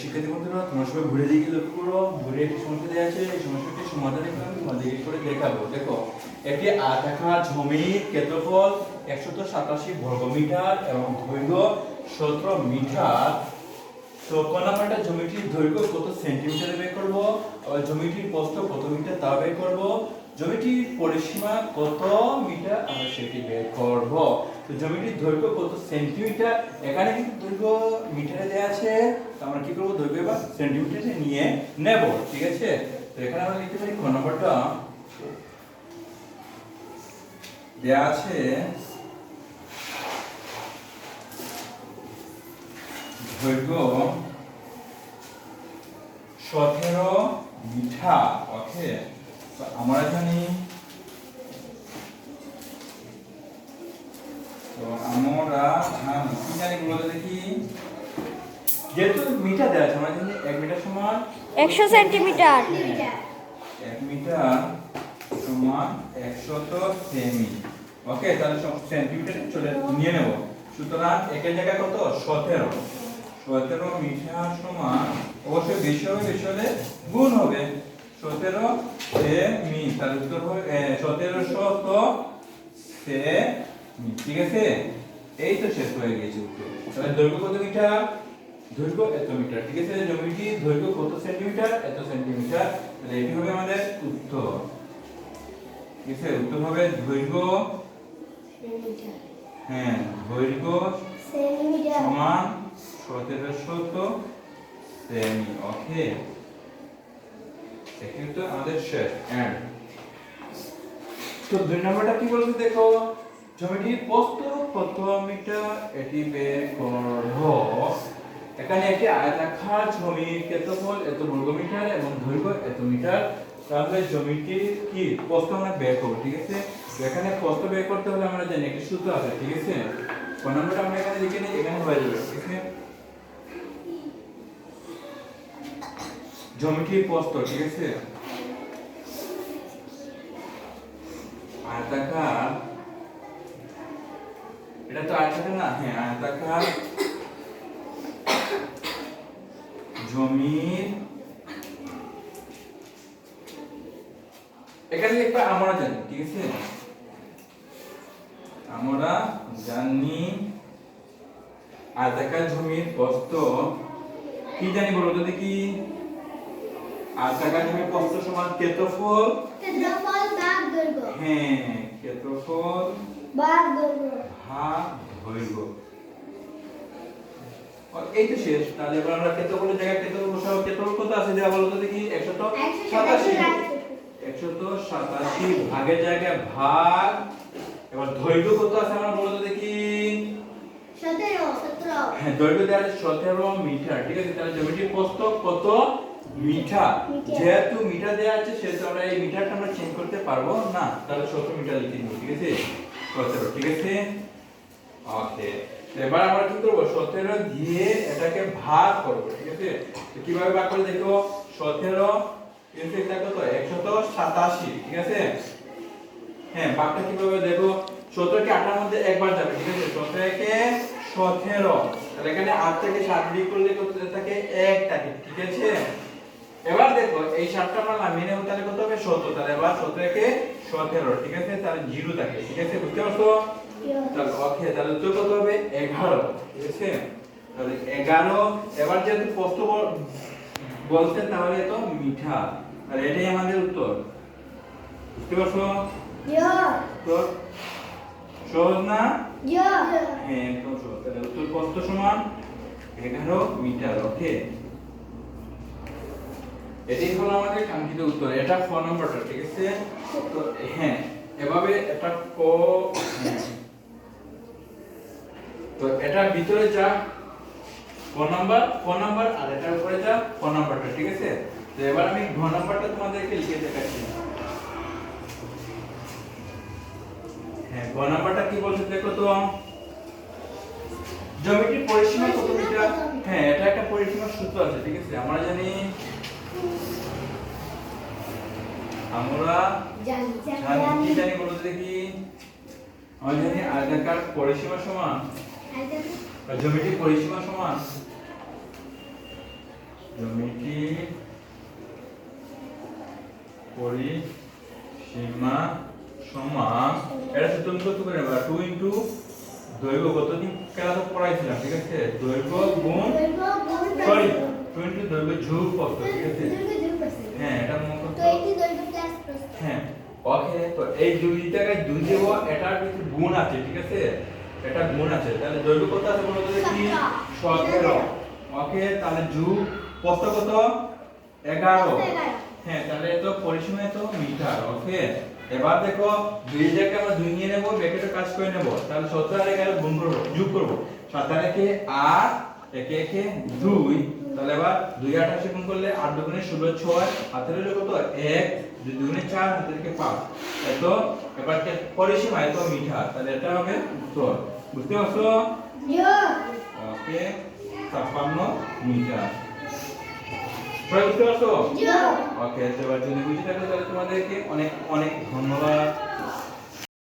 শিক্ষার্থী বন্ধুরা, তোমার সবাই ঘুরে লক্ষ্য ঘুরে একটি সমস্যা দেওয়া আছে, এই সমস্যাটি সমাধান তোমাদেরকে করে দেখাবো। দেখো, একটি জমির ক্ষেত্রফল একশত সাতাশি এবং দৈর্ঘ্য সতেরো মিটার। তো ক জমিটির দৈর্ঘ্য কত সেন্টিমিটারে বের করব? জমিটির প্রস্থ কত মিটার তা বের করব? জমিটির পরিসীমা কত মিটার? আমরা সেটি বের করব। তো জমিটির দৈর্ঘ্য কত? সেন্টিমিটার। এখানে কিন্তু দৈর্ঘ্য মিটারে দেওয়া আছে। তো আমরা কি করব? দৈর্ঘ্য বা সেন্টিমিটারে নিয়ে নেব। ঠিক আছে? তো এখানে আমরা লিখতে পারি ক নাম্বারটা। দেওয়া আছে দৈর্ঘ্য সতেরো মিটার। ওকে? আমরা জানি তো আমরা জানি কি জানি বলো তো দেখি। যেহেতু মিটার দেওয়া আছে আমরা এক মিটার সমান একশো সেন্টিমিটার। এক মিটার সমান একশত সেমি। ওকে তাহলে সেন্টিমিটার চলে নিয়ে নেব। সুতরাং একের জায়গায় কত? সতেরো। সতেরো মিটার সমান অবশ্যই বেশি হবে বেশি হলে গুণ হবে। সতেরো সেমি তার উত্তর হবে সতেরো শত সেমি ঠিক আছে? এই তো শেষ হয়ে গেছে উত্তর। তাহলে দৈর্ঘ্য কত মিটার? দৈর্ঘ্য এত মিটার ঠিক আছে? জমিটি দৈর্ঘ্য কত সেন্টিমিটার? এত সেন্টিমিটার। তাহলে এটি হবে আমাদের উত্তর। ঠিক আছে? উত্তর হবে দৈর্ঘ্য হ্যাঁ দৈর্ঘ্য সমান সতেরো শত সেমি ওকে। এটি তো আমাদের শেষ এন্ড তো দুই নম্বরটা কি বলতে দেখো? জমিটি প্রস্থ কত মিটার এটি বের করো। এখানে একটি আয়তাকার জমির ক্ষেত্রফল এত বর্গ মিটার এবং দৈর্ঘ্য এত মিটার। তাহলে জমিটির কি? প্রস্থ আমরা বের করব, ঠিক আছে? এখানে প্রস্থ বের করতে হলে আমরা জানি একটি সূত্র আছে, ঠিক আছে? কোন নম্বরটা আমরা এখানে লিখে নিই, এখানে হয়ে যাবে, ঠিক আছে? জমিটির প্রস্থ, ঠিক আছে? আয়তাকার, এটা তো আয়তাকার না? হ্যাঁ আয়তাকার। জমির এখানে লিখবা আমরা জানি, ঠিক আছে? আমরা জানি আয়তাকার জমির প্রস্থ। কি জানি বলো তো দেখি। আয়তাকার জমির প্রস্থ সমান ক্ষেত্রফল? হ্যাঁ ক্ষেত্রফল ভাগ দৈর্ঘ্য। আর এই তো শেষ। তাহলে এবার আমরা ক্ষেত্রফলের জায়গায় ক্ষেত্রফল বসাবো। ক্ষেত্রফল কত আছে দেওয়া বলো তো দেখি? একশত সাতাশি। একশত সাতাশি ভাগের জায়গায় ভাগ। এবার দৈর্ঘ্য কত আছে আমরা বলো তো দেখি? হ্যাঁ দৈর্ঘ্য দেওয়া আছে সতেরো মিটার। ঠিক আছে তাহলে জমিটির প্রস্থ কত? মিটার। যেহেতু মিটার দেওয়া আছে সেহেতু আমরা এই মিটারটা আমরা চেঞ্জ করতে পারব। না তাহলে সতেরো মিটার লিখে নিব ঠিক আছে? সতেরো ঠিক আছে? ওকে এবার আমরা কি করব? সতেরো দিয়ে এটাকে ভাগ করব ঠিক আছে? তো কীভাবে ভাগ করে দেখো? সতেরো কিন্তু এটা কত? একশত সাতাশি ঠিক আছে? হ্যাঁ ভাগটা কীভাবে দেখো? সতেরোকে আটার মধ্যে একবার যাবে ঠিক আছে? সতেরোকে সতেরো তাহলে এখানে আট থেকে সাত বিয়োগ করলে কত থাকে? এক থাকে ঠিক আছে? এবার দেখো এই সাতটা আমরা নামিয়ে নেব তাহলে কত হবে? সতেরো তাহলে এবার সতেরোকে সতেরো ঠিক আছে? তাহলে জিরো থাকে ঠিক আছে? বুঝতে পারছ? তাহলে ওকে তাহলে উত্তর কত হবে? এগারো ঠিক আছে? তাহলে এগারো এবার যেহেতু প্রশ্ন বলছে তাহলে তো মিঠা। তাহলে এটাই আমাদের উত্তর। বুঝতে পারছ? তো সহজ না? হ্যাঁ একদম সহজ। তাহলে উত্তর প্রস্থ সমান এগারো মিটার ওকে? এটাই হলো আমাদের কাঙ্ক্ষিত উত্তর। এটা ক নম্বরটা, ঠিক আছে? তো হ্যাঁ এভাবে এটা ক হ্যাঁ। তো এটা ভিতরে যা ক নাম্বার ক নাম্বার, আর এটার উপরে যা ক নাম্বারটা, ঠিক আছে? তো এবার আমি ঘ নাম্বারটা তোমাদেরকে লিখে দেখাচ্ছি। হ্যাঁ গ নাম্বারটা কি বলছে দেখো তো? জমিটির পরিসীমা কত মিটার? হ্যাঁ এটা একটা পরিসীমা সূত্র আছে, ঠিক আছে? আমরা জানি আমরা জানি কি জানি। বলো দেখি। আমরা জানি আয়তাকার পরিসীমা সমান। আর জমিটির পরিসীমা সমান। জমিটি পরিসীমা সমান। এটা সূত্র মুখস্থ করে নেবা টু ইন্টু দৈর্ঘ্য কতদিন ক্লাসে পড়াইছিলাম ঠিক আছে? দৈর্ঘ্য গুণ সরি টু ইন্টু দৈর্ঘ্য। ঝুঁক কত ঠিক আছে? হ্যাঁ এটা তো এই দুই জায়গায় দুই দেব এটার কিছু গুণ আছে ঠিক আছে? এটা গুণ আছে। তাহলে দৈর্ঘ্য কত আছে বলো তো কি সতেরো। ওকে তাহলে যুগ কত কত? এগারো। হ্যাঁ তাহলে তো পরিসীমা তো মিটার ওকে? এবার দেখো দুই জায়গায় আমরা দুই নিয়ে নেব ব্র্যাকেটে কাজ করে নেব। তাহলে সতেরো আর এগারো গুণ করব যোগ করব। সাত আর একে একে দুই। তাহলে এবার দুই আঠাশে গুণ করলে আট দুগুণে ষোলো ছয় হাতের হলো কত? এক। দুই দুগুণে চার পাঁচ। এত এবার পরিসীমা এত মিটার তাহলে এটা হবে উত্তর। বুঝতে পারছ? ওকে ছাপ্পান্ন মিটার। সবাই বুঝতে পারছ? ওকে এবার যদি বুঝে থাকো তাহলে তোমাদেরকে অনেক অনেক ধন্যবাদ।